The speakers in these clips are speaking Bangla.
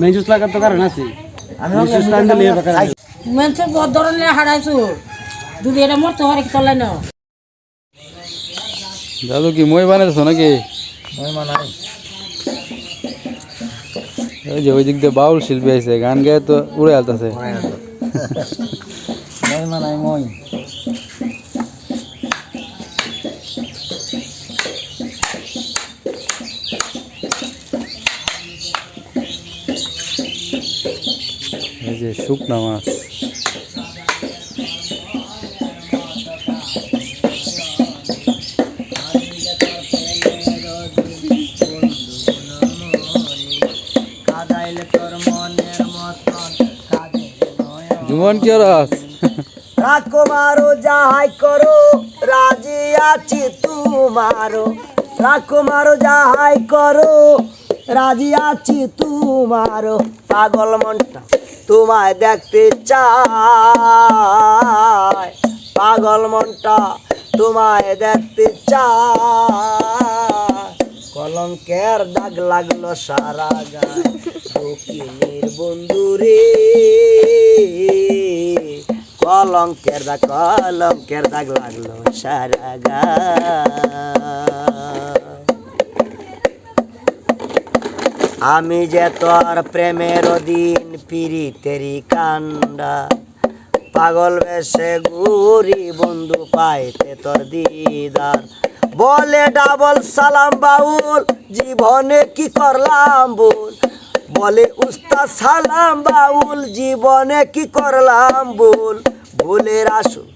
মেজুস লাগার তো কারণ আছে। মেজুস টান দিলে এবার কারণ বহুত ধরনের হারাইছো। যদি এটা মরতে হরে কি চলে না? দাদু কি মই বানাইছো নাকি? ওই যে ওই দিক দিয়ে বাউল শিল্পী আছে গান গায়ে তো উড়ে আলতাছে। মই মানাই মই। যে শুকনা মাছ। যাহাই করো, রাজি আছি তুমারো রাকুমারো যাহাই করো, রাজি আছি তুমারো পাগল মনটা। তোমায় দেখতে চায় পাগল মনটা তোমায় দেখতে চায় কলঙ্কের দাগ লাগল সারা গায়। দক্ষিণের বন্ধু রে। কলঙ্কের দাগ কলঙ্কের দাগ লাগল সারা গায়। আমি যে তোর প্রেমের দিন পিরিতেরি কান্ডা। পাগল বেশে ঘুরি, বন্ধু পাইতে তোর দিদার। বলে ডাবল সালাম বাউল, জীবনে কি করলাম বল বলে উস্তাদ সালাম বাউল, জীবনে কি করলাম বল ভুলের আসুন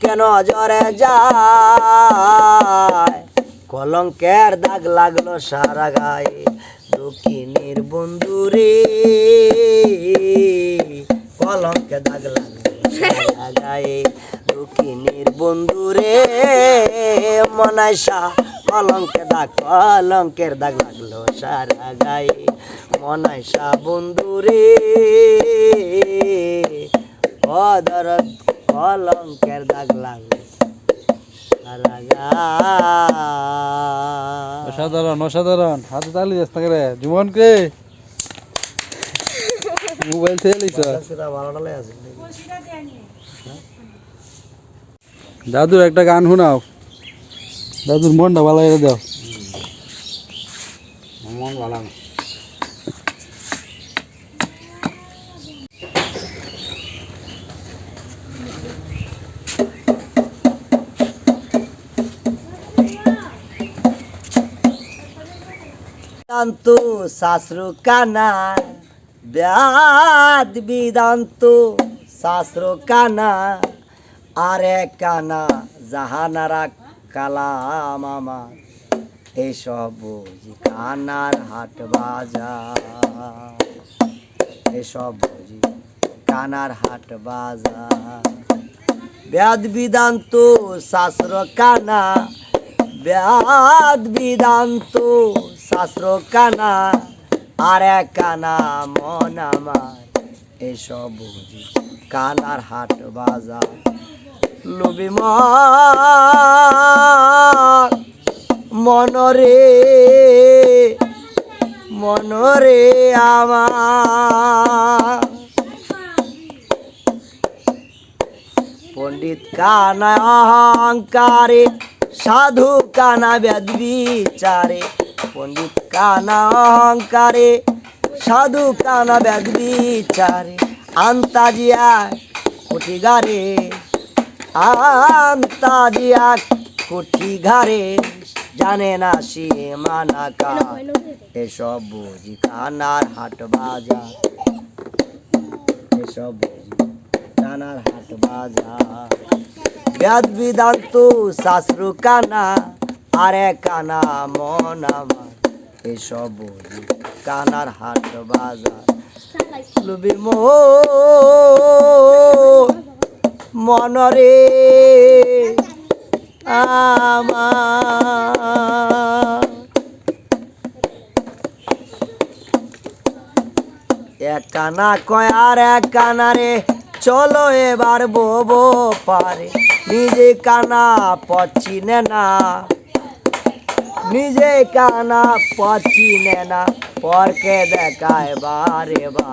কেন জরে যায়? কলঙ্কের দাগ লাগল সারা গায়ে। দক্ষিণের বন্ধু রে। কলঙ্কের দাগ লাগল সারা গায়ে দক্ষিণের বন্ধু রে, মনাইসা কলঙ্কের দাগ কলঙ্কের দাগ লাগল সারা গায়ে মনাইসা বন্ধু রে অদর কলঙ্কের দাগ লাগল সারা গায়ে অসাধারণ অসাধারণ। হাতে তালি যাস না জুমন কে? মোবাইল থেকে লিস দাদুর একটা গান শোনাও। দাদুর মনটা ভালো দাও। মন ভালো বেদান্ত শাস্ত্র কানা ব্যাদ বেদান্ত শাস্ত্র কানা আরে কানা জাহানারা কালাম আমার। এসব বুঝি কানার হাট বাজার। এসব বুঝি কানার হাট বাজার। ব্যাদ বিদান্ত শাস্ত্র কানা ব্যাদ বিদান্ত শাস্ত্র কানা, আর এক কানা মন আমার। এসব বুঝি কানার হাট বাজার। লুবি মনরে মনরে আমার। পণ্ডিত কানা অহংকারে, সাধু কানা বেদ বিচারে। পণ্ডিত কানা অহংকারে, সাধু কানা বেদ বিচারে, আন্তাজিয়া কুটি গারে আন্তাজিয়া কুটি ঘারে জানে না সে মানাকা এসব বুঝি কানার হাট বাজার। এসব বুঝি কানার হাট বাজার। বেদ বিদান্ত শাস্ত্র কানা। আরে কানা মন আমার, এসব কানার হাট বাজার। লুবি মো মনরে আমার। এক কানা কয় আর এক কানা রে, চলো এবার বোবো পারে। নিজে কানা পচিনে না। নিজে কানা পচিনে না পরকে দেখায় বারে বা।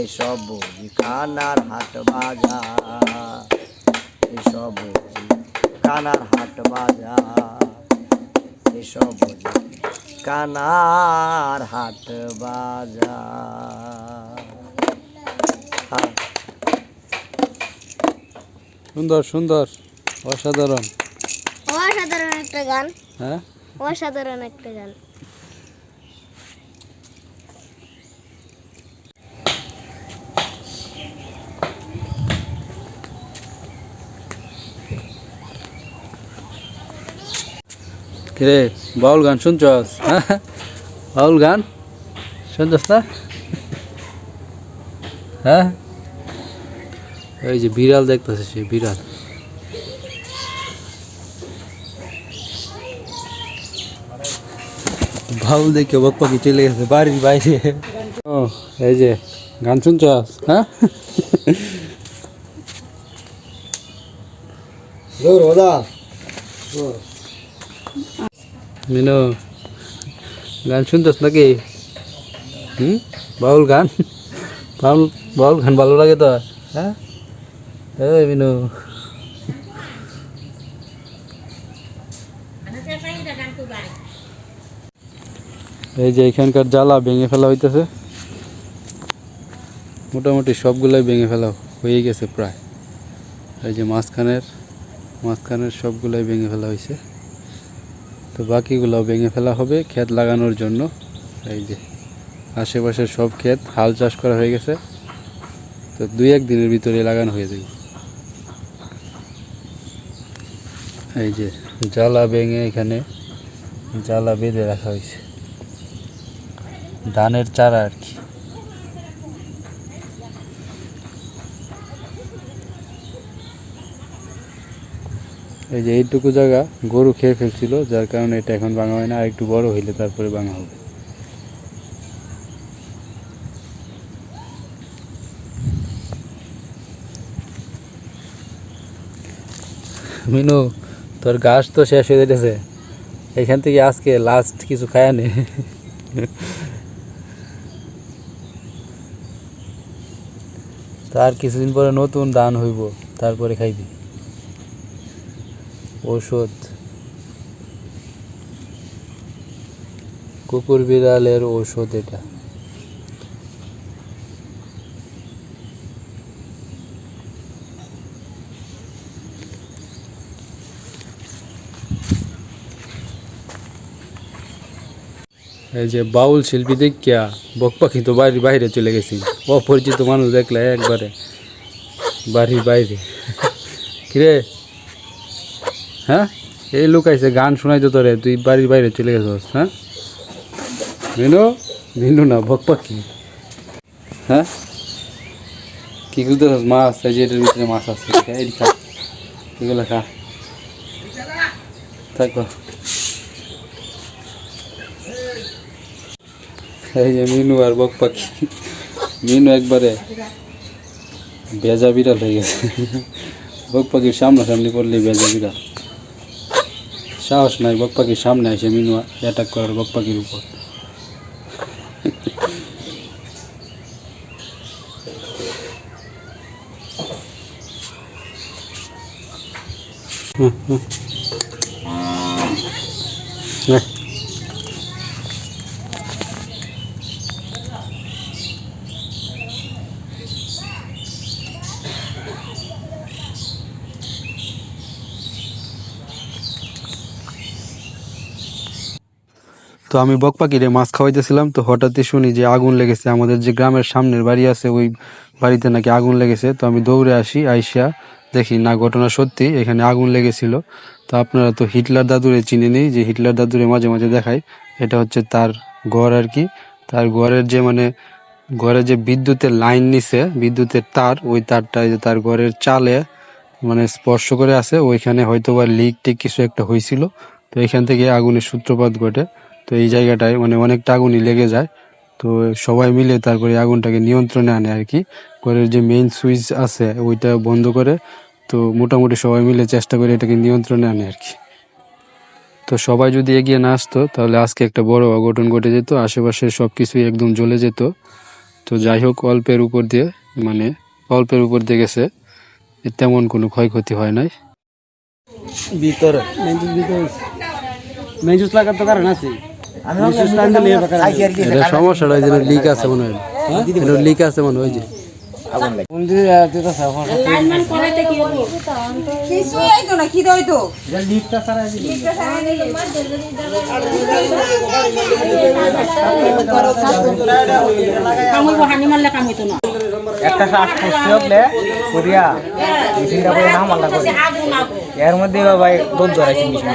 এসব বুঝি কানার হাট বাজা এসব বুঝি কানার হাট বাজার এসব বুঝি কানার হাট বাজা সুন্দর সুন্দর অসাধারণ। অসাধারণ একটা গান। হ্যাঁ? অসাধারণ একটা গান। কিরে, বাউল গান শুনছস? হ্যাঁ? বাউল গান? শুনছস না? হ্যাঁ? এই যে বিড়াল দেখতেছে সে বিড়াল। বাউল দেখে বক পাখি চলে গেছে বাড়ির বাইরে। ও এই যে গান শুনছস হ্যাঁ? মিনু গান শুনতেছ নাকি? হুম? বাউল গান? বাউল বাউল গান ভালো লাগে তো? হ্যাঁ? এই মিনু। এই যে এখানকার জ্বালা ভেঙে ফেলা হইতেছে। মোটামুটি সবগুলাই ভেঙে ফেলা হয়ে গেছে প্রায়। এই যে মাঝখানের মাঝখানের সবগুলাই ভেঙে ফেলা হয়েছে তো বাকিগুলো ভেঙে ফেলা হবে ক্ষেত লাগানোর জন্য। এই যে আশেপাশের সব ক্ষেত হাল চাষ করা হয়ে গেছে। তো দুই এক দিনের ভিতরে লাগানো হয়ে যাবে। এই যে জ্বালা ভেঙে এখানে জ্বালা বেঁধে রাখা হয়েছে। ধানের চারা আর কি। এই যে এইটুকু জায়গা গরু খেয়ে ফেলছিল যার কারণে এটা এখন ভাঙা হয় না আর একটু বড় হইলে তারপরে ভাঙা হবে। মিনু তোর গাছ তো শেষ হয়ে যেতেছে এখান থেকে আজকে লাস্ট কিছু খায় নে। তার কিছুদিন পরে নতুন দান হইব তারপরে খাইবি। ঔষধ। কুকুর বিড়ালের ঔষধ এটা। এই যে বাউল শিল্পী দেখিয়া বক পাখি তো বাড়ির বাইরে চলে গেছি। অপরিচিত মানুষ দেখলে একবারে বাড়ির বাইরে। কিরে? হ্যাঁ? এই লোক আইসে গান শোনাই তো তোরে, তুই বাড়ির বাইরে চলে গেছস হ্যাঁ? মিনু? মিনু না বক পাখি হ্যাঁ? কি খুলতেছস মাছ? এই যে এটার ভিতরে মাছ আছে, এই খা এগুলো খা। থাকো। এই যে মিনু আর বক পাখি মিনু একবারে বেজা বিড়াল হয়ে গেছে বক পাখির সামনাসামনি পড়লে বেজা বিড়াল সাহস নাই বক পাখির সামনে আসে মিনু অ্যাটাক করার বক পাখির উপর হুম, হুম। তো আমি বক মাছ খাওয়াইতেছিলাম, তো হঠাৎই শুনি যে আগুন লেগেছে। আমাদের যে গ্রামের সামনের বাড়ি আছে, ওই বাড়িতে নাকি আগুন লেগেছে। তো আমি দৌড়ে আসি, আইসা দেখি, না, ঘটনা সত্যি, এখানে আগুন লেগেছিল। তো আপনারা তো হিটলার দাদুরে চিনে নেই, যে হিটলার দাদুরে মাঝে মাঝে দেখায় এটা হচ্ছে তার ঘর আর কি। তার ঘরের যে মানে ঘরে যে বিদ্যুতের লাইন নিছে বিদ্যুতের তার, ওই তারটা যে তার ঘরের চালে মানে স্পর্শ করে আছে। ওইখানে হয়তো বা লিক টিক কিছু একটা হয়েছিল তো এখান থেকে আগুনের সূত্রপাত ঘটে। তো এই জায়গাটায় মানে অনেকটা আগুনই লেগে যায়। তো সবাই মিলে তারপরে আগুনটাকে নিয়ন্ত্রণে আনে আর কি। ঘরের যে মেইন সুইচ আছে, ওইটা বন্ধ করে তো মোটামুটি সবাই মিলে চেষ্টা করে এটাকে নিয়ন্ত্রণে আনে আর কি। তো সবাই যদি এগিয়ে না আসতো, তাহলে আজকে একটা বড় অঘটন ঘটে যেত আশেপাশের সব কিছুই একদম জ্বলে যেত। তো যাই হোক, অল্পের উপর দিয়ে মানে অল্পের উপর দিয়ে গেছে তেমন কোনো ক্ষয়ক্ষতি হয় নাই। ভিতরে মেজুস লাগার তো কারণ আছে। এটা সমস্যাটা ওই যে লিক আছে মনে হয়। এটা লিক আছে মনে হয় যে। একটা শ্বাস হলে করিয়া মেশিনটা করে নাম আল্লাহ করে এর মধ্যে ভাই দোল জড়াইছি মেশিন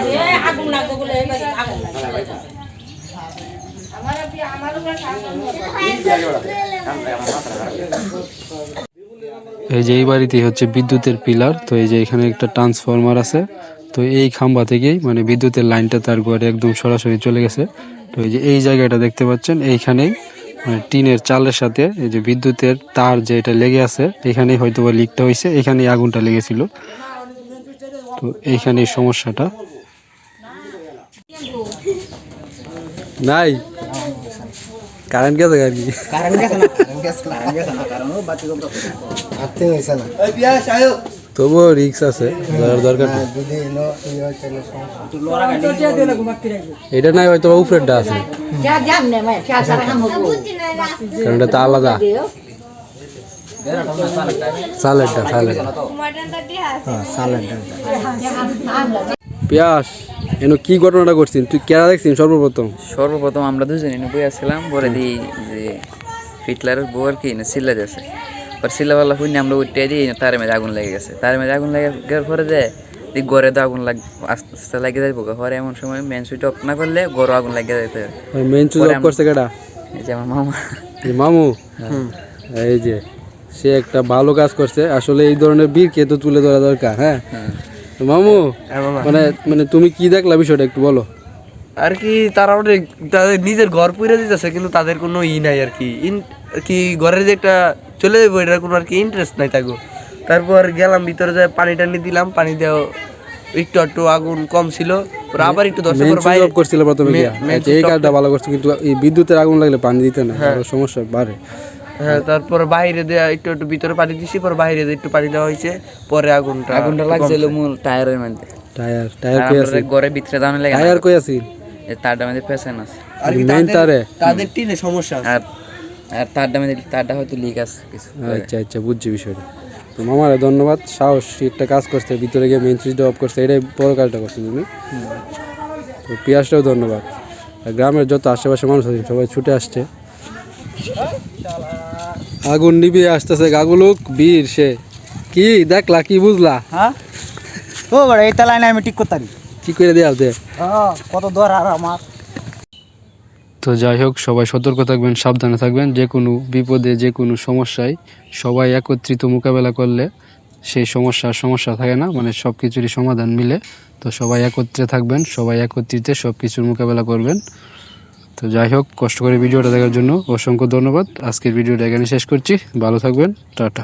এই যে এই বাড়িতেই হচ্ছে বিদ্যুতের পিলার, তো এই যে এখানে একটা ট্রান্সফরমার আছে, তো এই খাম্বা থেকেই মানে বিদ্যুতের লাইনটা তার ঘরে একদম সরাসরি চলে গেছে। তো এই যে এই জায়গাটা দেখতে পাচ্ছেন, এইখানেই মানে টিনের চালের সাথে এই যে বিদ্যুতের তার যে এটা লেগে আছে, এখানেই হয়তো বা লিকটা হয়েছে, এখানেই আগুনটা লেগেছিল। তো এইখানেই সমস্যাটা। নাই। কারেন্ট গেছে আর কি কারণ গেছে না কারণ গেছে না গেছে না কারণ ও বাতি কম আতে হইছে না। তবুও রিক্স আছে যাওয়ার দরকার এটা নাই হয়তো উপরেরটা আছে। কারণ এটা তো আলাদা। সালেডটা সালেড। পিয়াস। এনো কি ঘটনাটা করছিস তুই কেরা দেখছিস সর্বপ্রথম? সর্বপ্রথম আমরা দুজনে বই আসছিলাম পরে দিই যে হিটলারের বউ আর কি সিল্লা যাচ্ছে। পরে সিল্লাওয়ালা শুনে আমরা উঠে দিই তার মেঝে আগুন লেগে গেছে। তার মেঝে আগুন লেগে গেলে পরে যে এই গড়ে তো আগুন লাগ আস্তে আস্তে লাগিয়ে যাইব পরে এমন সময় মেন সুইচ অফ না করলে গড় আগুন লাগিয়ে যাইতে মেন চুজ অফ করছে কেডা? এই যে আমার মামা। মামু? এই যে সে একটা ভালো কাজ করছে। আসলে এই ধরনের বীর কে তো তুলে ধরা দরকার হ্যাঁ? তো মামু মানে মানে তুমি কি দেখলা বিষয়টা একটু বলো। আর কি তারা অনেক তাদের নিজের ঘর পুড়ে দিতেছে কিন্তু তাদের কোনো ই নাই আর কি। ইন কি ঘরের যে একটা চলে যাব এটার কোনো আর কি ইন্টারেস্ট নাই থাকো তারপর গেলাম ভিতরে যায় পানি টানি দিলাম পানি দেওয়া একটু একটু আগুন কম ছিল। আবার একটু দশ বাইরে অফ করছিল প্রথমে আচ্ছা, এই কাজটা ভালো করছে কিন্তু এই বিদ্যুতের আগুন লাগলে পানি দিতে না আরও সমস্যা বাড়ে হ্যাঁ তারপর বাইরে দেওয়া একটু একটু ভিতরে পানি দিছি পর বাইরে দিয়ে একটু পানি দেওয়া হয়েছে পরে আগুনটা আগুনটা লাগছিল মূল টায়ারের মধ্যে। টায়ার টায়ার কই আছে? ঘরে ভিতরে দাঁড়ানো লাগে টায়ার কই আছে? তারটা মধ্যে ফেসেন আছে। আর কি তাদের- তারে? তাদের টিনে সমস্যা আছে। আর আর তারটা মধ্যে তারটা হয়তো লিক আছে কিছু। আচ্ছা আচ্ছা বুঝছি বিষয়টা। তো মামার ধন্যবাদ সাহস একটা কাজ করছে ভিতরে গিয়ে মেন সুইচটা অফ করছে এটাই বড় কাজটা করছে তুমি তো পিয়াসটাও ধন্যবাদ। আর গ্রামের যত আশেপাশে মানুষ আছে সবাই ছুটে আসছে। আগুন নিভিয়ে আসতেছে গাগুলুক বীর সে। কি দেখলা কি বুঝলা? হ্যাঁ? ও বড় এই তালায় আমি ঠিক করতাম। কি করে দেয়া দে? হ্যাঁ কত দর আর আমার। তো যাই হোক সবাই সতর্ক থাকবেন সাবধানে থাকবেন। যে কোনো বিপদে যে কোনো সমস্যায় সবাই একত্রিত মোকাবেলা করলে সেই সমস্যার সমস্যা থাকে না মানে সব কিছুরই সমাধান মিলে। তো সবাই একত্রে থাকবেন সবাই একত্রিতে সব কিছুর মোকাবেলা করবেন। তো যাই হোক, কষ্ট করে ভিডিওটা দেখার জন্য অসংখ্য ধন্যবাদ। আজকের ভিডিওটা এখানে শেষ করছি। ভালো থাকবেন। টাটা।